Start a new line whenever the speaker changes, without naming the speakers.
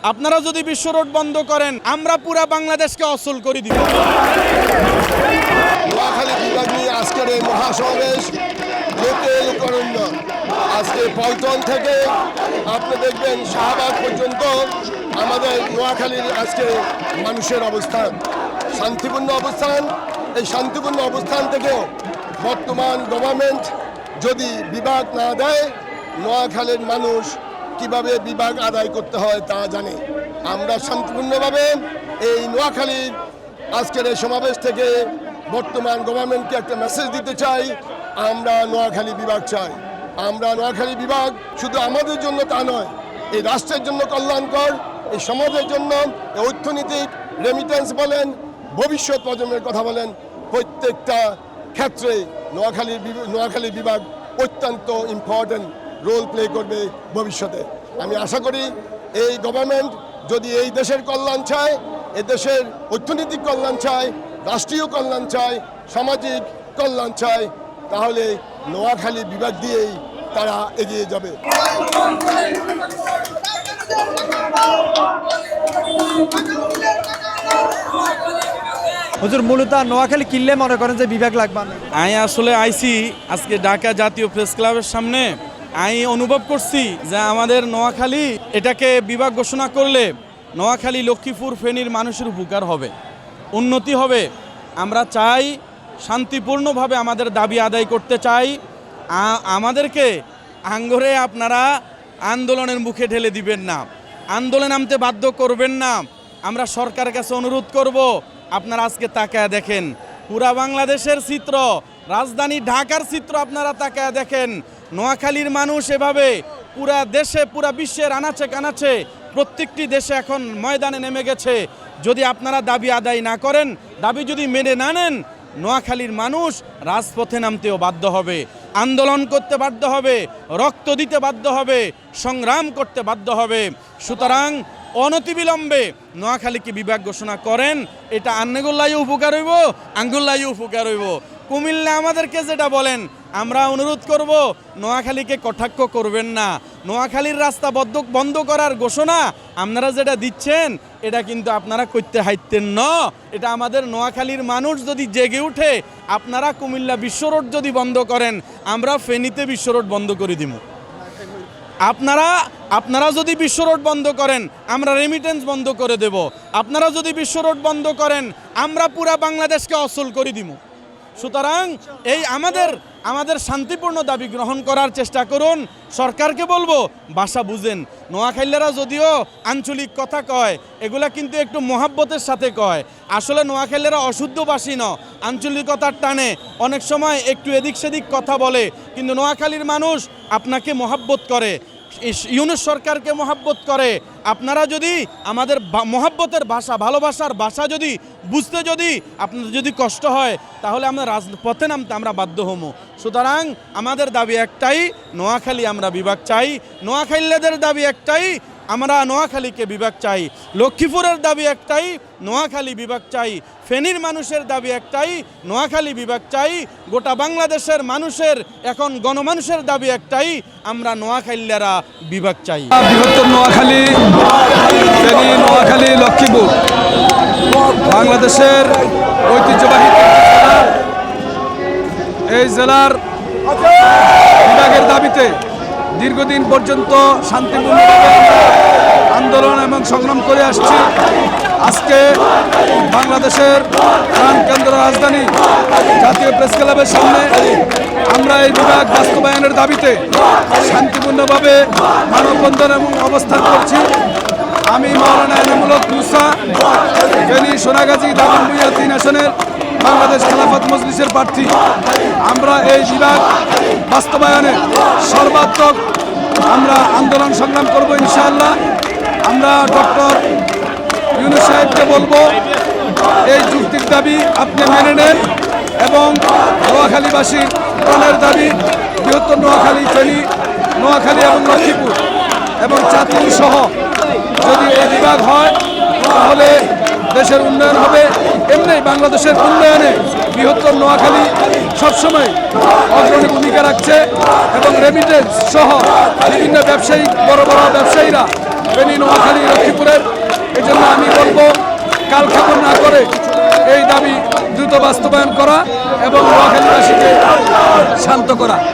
আপনারা যদি বিশ্ব রোড বন্ধ করেন, আমরা পুরা বাংলাদেশকে অসল করে দিব।
নিয়ে আজকের এই মহাসমাবেশ আজকে পল্টন থেকে আপনি দেখবেন শাহবাগ পর্যন্ত আমাদের নোয়াখালীর আজকে মানুষের অবস্থান, শান্তিপূর্ণ অবস্থান। এই শান্তিপূর্ণ অবস্থান থেকেও বর্তমান গভর্নমেন্ট যদি বিভাগ না দেয়, নোয়াখালীর মানুষ কীভাবে বিভাগ আদায় করতে হয় তা জানে। আমরা শান্তিপূর্ণভাবে এই নোয়াখালীর আজকের এই সমাবেশ থেকে বর্তমান গভর্নমেন্টকে একটা মেসেজ দিতে চাই, আমরা নোয়াখালী বিভাগ চাই। আমরা নোয়াখালী বিভাগ শুধু আমাদের জন্য তা নয়, এই রাষ্ট্রের জন্য কল্যাণকর, এই সমাজের জন্য অর্থনৈতিক রেমিটেন্স বলেন, ভবিষ্যৎ প্রজন্মের কথা বলেন, প্রত্যেকটা ক্ষেত্রে নোয়াখালীর বিভ- নোয়াখালী বিভাগ অত্যন্ত ইম্পর্ট্যান্ট রোল প্লে করবে ভবিষ্যতে। আমি আশা করি এই গভর্নমেন্ট যদি এই দেশের কল্যাণ চায় এ দেশের অর্থনৈতিক কল্যাণ চায় রাষ্ট্রীয় কল্যাণ চায় সামাজিক কল্যাণ চায় তাহলে নোয়াখালী বিভাগ দিয়েই তারা এগিয়ে যাবে।
হুজুর মূলত নোয়াখালী কিনলে মনে করেন যে বিভাগ লাগবে না?
আমি আসলে আইসি আজকে ঢাকা জাতীয় প্রেস ক্লাবের সামনে। আমি অনুভব করছি যে আমাদের নোয়াখালী এটাকে বিভাগ ঘোষণা করলে নোয়াখালী, লক্ষ্মীপুর ফেনীর মানুষের উপকার হবে, উন্নতি হবে। আমরা চাই শান্তিপূর্ণভাবে আমাদের দাবি আদায় করতে চাই। আমাদেরকে আঙ্গরে আপনারা আন্দোলনের মুখে ঢেলে দিবেন না। আন্দোলন নামতে বাধ্য করবেন না। আমরা সরকারের কাছে অনুরোধ করব, আপনারা আজকে তাকায় দেখেন। পুরা বাংলাদেশের চিত্র, রাজধানী ঢাকার চিত্র আপনারা তাকায় দেখেন। নোয়াখালীর মানুষ এভাবে পুরা দেশে, পুরা বিশ্বের আনাচে কানাচে প্রত্যেকটি দেশে এখন ময়দানে নেমে গেছে। যদি আপনারা দাবি আদায় না করেন, দাবি যদি মেনে না নেন, নোয়াখালীর মানুষ রাজপথে নামতেও বাধ্য হবে। আন্দোলন করতে বাধ্য হবে, রক্ত দিতে বাধ্য হবে, সংগ্রাম করতে বাধ্য হবে। সুতরাং অনতিবিলম্বে নোয়াখালীকে বিভাগ ঘোষণা করেন, এটা আন্নেগুল্লাই উপকার হইব আঙ্গুল্লাই উপকার হইব। কুমিল্লা আমাদেরকে যেটা বলেন আমরা অনুরোধ করব, নোয়াখালীকে কটাক্ষ করবেন না। নোয়াখালীর রাস্তা বদ্ধ বন্ধ করার ঘোষণা আপনারা যেটা দিচ্ছেন, এটা কিন্তু আপনারা করতে হাইতেন ন। এটা আমাদের নোয়াখালীর মানুষ যদি জেগে উঠে, আপনারা কুমিল্লা বিশ্ব রোড যদি বন্ধ করেন, আমরা ফেনীতে বিশ্ব রোড বন্ধ করে দিব আপনারা আপনারা যদি বিশ্ব রোড বন্ধ করেন, আমরা রেমিটেন্স বন্ধ করে দেব। আপনারা যদি বিশ্ব রোড বন্ধ করেন, আমরা পুরা বাংলাদেশকে অসল করে দিব সুতরাং এই আমাদের আমাদের শান্তিপূর্ণ দাবি গ্রহণ করার চেষ্টা করুন। সরকারকে বলব ভাষা বুঝেন। নোয়াখালীরা যদিও আঞ্চলিক কথা কয়, এগুলা কিন্তু একটু মহাব্বতের সাথে কয়। আসলে নোয়াখাইলেরা অশুদ্ধবাসী ন, আঞ্চলিকতার টানে। অনেক সময় একটু এদিক সেদিক কথা বলে, কিন্তু নোয়াখালীর মানুষ আপনাকে মহাব্বত করে। ইউনুস সরকারকে মহাব্বত করে। আপনারা যদি আমাদের মহাব্বতের ভাষা, ভালোবাসার ভাষা যদি বুঝতে যদি আপনাদের যদি কষ্ট হয়, তাহলে আমরা রাজ পথে নামতে আমরা বাধ্য হমো। সুতরাং আমাদের দাবি একটাই, নোয়াখালী আমরা বিভাগ চাই। নোয়াখালীদের দাবি একটাই আমরা নোয়াখালীকে বিভাগ চাই। লক্ষ্মীপুরের দাবি একটাই, নোয়াখালী বিভাগ চাই। ফেনীর মানুষের দাবি একটাই, নোয়াখালী বিভাগ চাই। গোটা বাংলাদেশের মানুষের, এখন গণমানুষের দাবি একটাই, আমরা নোয়াখালীরা বিভাগ চাই।
বৃহত্তর নোয়াখালী, ফেনী, নোয়াখালী, লক্ষ্মীপুর। বাংলাদেশের ঐতিহ্যবাহী এই জেলার বিভাগের দাবিতে দীর্ঘদিন পর্যন্ত শান্তিপূর্ণভাবে আমরা আন্দোলন এবং সংগ্রাম করে আসছি। আজকে বাংলাদেশের প্রাণ কেন্দ্র রাজধানী জাতীয় প্রেস ক্লাবের সামনে আমরা এই বিভাগ বাস্তবায়নের দাবিতে শান্তিপূর্ণভাবে মানববন্ধন এবং অবস্থান করছি। আমি মাওলানা এনামুলক মুসা, ফেনী সোনাগাজী দাগনভূঞা তিন আসনের বাংলাদেশ খেলাফত মজলিসের প্রার্থী। আমরা এই বিভাগ বাস্তবায়নে সর্বাত্মক আমরা আন্দোলন সংগ্রাম করব ইনশাআল্লাহ। আমরা ডক্টর ইউনুস সাহেবকে বলব, এই যুক্তির দাবি আপনি মেনে নেন এবং নোয়াখালীবাসীর প্রাণের দাবি, বৃহত্তর নোয়াখালী, ফেনী, নোয়াখালী এবং লক্ষ্মীপুর এবং চাঁদপুর সহ যদি এই বিভাগ হয়, তাহলে দেশের উন্নয়ন হবে। এমনি বাংলাদেশের উন্নয়নে বৃহত্তর নোয়াখালী সবসময় অগ্রণী ভূমিকা রাখছে এবং রেমিটেন্স সহ বিভিন্ন ব্যবসায়ী, বড় বড় ব্যবসায়ীরা ফেনী, নোয়াখালী, লক্ষ্মীপুরের। এই জন্য আমি বলব, কাল খাবর না করে এই দাবি দ্রুত বাস্তবায়ন করা এবং নোয়াখালীবাসীকে শান্ত করা।